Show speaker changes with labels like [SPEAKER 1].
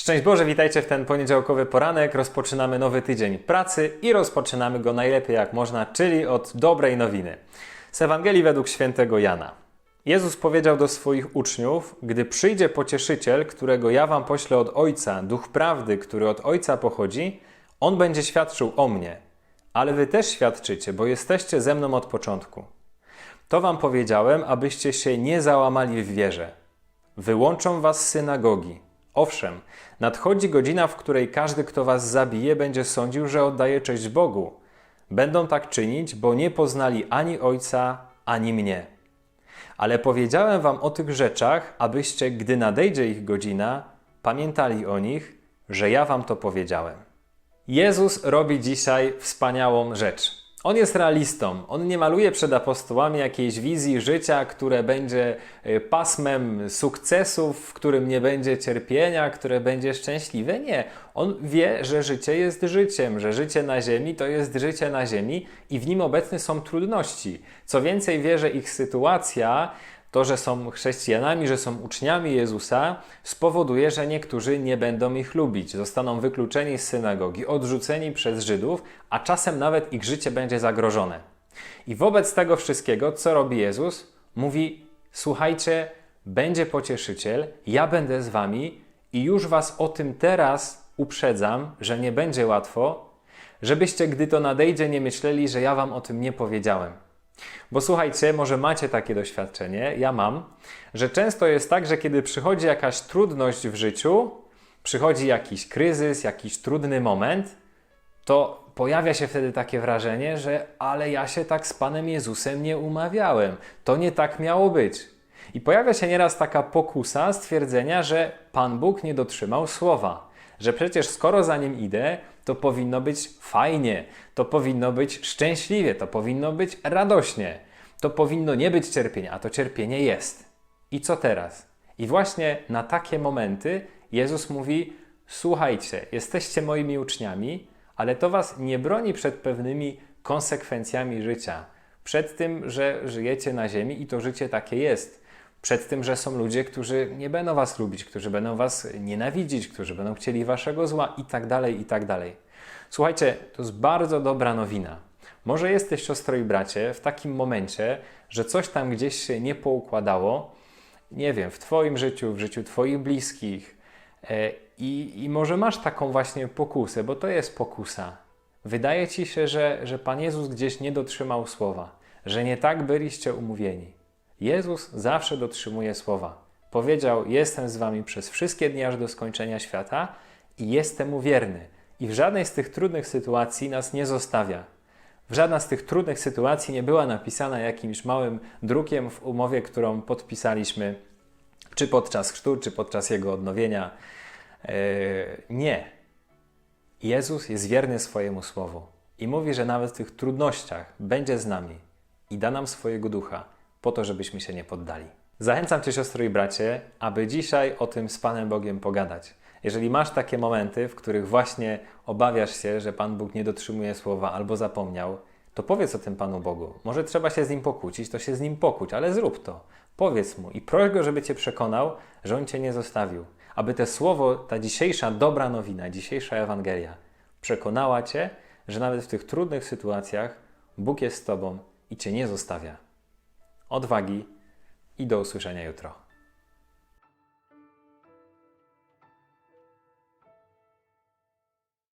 [SPEAKER 1] Szczęść Boże, witajcie w ten poniedziałkowy poranek. Rozpoczynamy nowy tydzień pracy i rozpoczynamy go najlepiej jak można, czyli od dobrej nowiny. Z Ewangelii według świętego Jana. Jezus powiedział do swoich uczniów: Gdy przyjdzie pocieszyciel, którego ja wam poślę od Ojca, duch prawdy, który od Ojca pochodzi, on będzie świadczył o mnie. Ale wy też świadczycie, bo jesteście ze mną od początku. To wam powiedziałem, abyście się nie załamali w wierze. Wyłączą was synagogi. Owszem, nadchodzi godzina, w której każdy, kto was zabije, będzie sądził, że oddaje cześć Bogu. Będą tak czynić, bo nie poznali ani Ojca, ani mnie. Ale powiedziałem wam o tych rzeczach, abyście, gdy nadejdzie ich godzina, pamiętali o nich, że ja wam to powiedziałem. Jezus robi dzisiaj wspaniałą rzecz. On jest realistą. On nie maluje przed apostołami jakiejś wizji życia, które będzie e, pasmem sukcesów, w którym nie będzie cierpienia, które będzie szczęśliwe. Nie. On wie, że życie jest życiem, że życie na ziemi to jest życie na ziemi i w nim obecne są trudności. Co więcej, wie, że ich sytuacja to, że są chrześcijanami, że są uczniami Jezusa, spowoduje, że niektórzy nie będą ich lubić, zostaną wykluczeni z synagogi, odrzuceni przez Żydów, a czasem nawet ich życie będzie zagrożone. I wobec tego wszystkiego, co robi Jezus? Mówi: Słuchajcie, będzie pocieszyciel, ja będę z wami i już was o tym teraz uprzedzam, że nie będzie łatwo, żebyście, gdy to nadejdzie, nie myśleli, że ja wam o tym nie powiedziałem. Bo słuchajcie, może macie takie doświadczenie, ja mam, że często jest tak, że kiedy przychodzi jakaś trudność w życiu, przychodzi jakiś kryzys, jakiś trudny moment, to pojawia się wtedy takie wrażenie, że ale ja się tak z Panem Jezusem nie umawiałem. To nie tak miało być. I pojawia się nieraz taka pokusa stwierdzenia, że Pan Bóg nie dotrzymał słowa. Że przecież skoro za nim idę, to powinno być fajnie, to powinno być szczęśliwie, to powinno być radośnie, to powinno nie być cierpienia, a to cierpienie jest. I co teraz? I właśnie na takie momenty Jezus mówi: Słuchajcie, jesteście moimi uczniami, ale to was nie broni przed pewnymi konsekwencjami życia. Przed tym, że żyjecie na ziemi i to życie takie jest. Przed tym, że są ludzie, którzy nie będą was lubić, którzy będą was nienawidzić, którzy będą chcieli waszego zła i tak dalej, i tak dalej. Słuchajcie, to jest bardzo dobra nowina. Może jesteś, siostro i bracie, w takim momencie, że coś tam gdzieś się nie poukładało, nie wiem, w Twoim życiu, w życiu Twoich bliskich, e, i, I może masz taką właśnie pokusę, bo to jest pokusa. Wydaje ci się, że, że Pan Jezus gdzieś nie dotrzymał słowa, że nie tak byliście umówieni. Jezus zawsze dotrzymuje słowa. Powiedział: Jestem z wami przez wszystkie dni aż do skończenia świata i jestem mu wierny. I w żadnej z tych trudnych sytuacji nas nie zostawia. W żadna z tych trudnych sytuacji nie była napisana jakimś małym drukiem w umowie, którą podpisaliśmy, czy podczas chrztu, czy podczas jego odnowienia. Eee, nie. Jezus jest wierny swojemu słowu i mówi, że nawet w tych trudnościach będzie z nami i da nam swojego ducha po to, żebyśmy się nie poddali. Zachęcam Cię, siostro i bracie, aby dzisiaj o tym z Panem Bogiem pogadać. Jeżeli masz takie momenty, w których właśnie obawiasz się, że Pan Bóg nie dotrzymuje słowa albo zapomniał, to powiedz o tym Panu Bogu. Może trzeba się z Nim pokłócić, to się z Nim pokłóć, ale zrób to. Powiedz Mu i proś Go, żeby Cię przekonał, że On Cię nie zostawił. Aby te słowo, ta dzisiejsza dobra nowina, dzisiejsza Ewangelia przekonała Cię, że nawet w tych trudnych sytuacjach Bóg jest z Tobą i Cię nie zostawia. Odwagi i do usłyszenia jutro.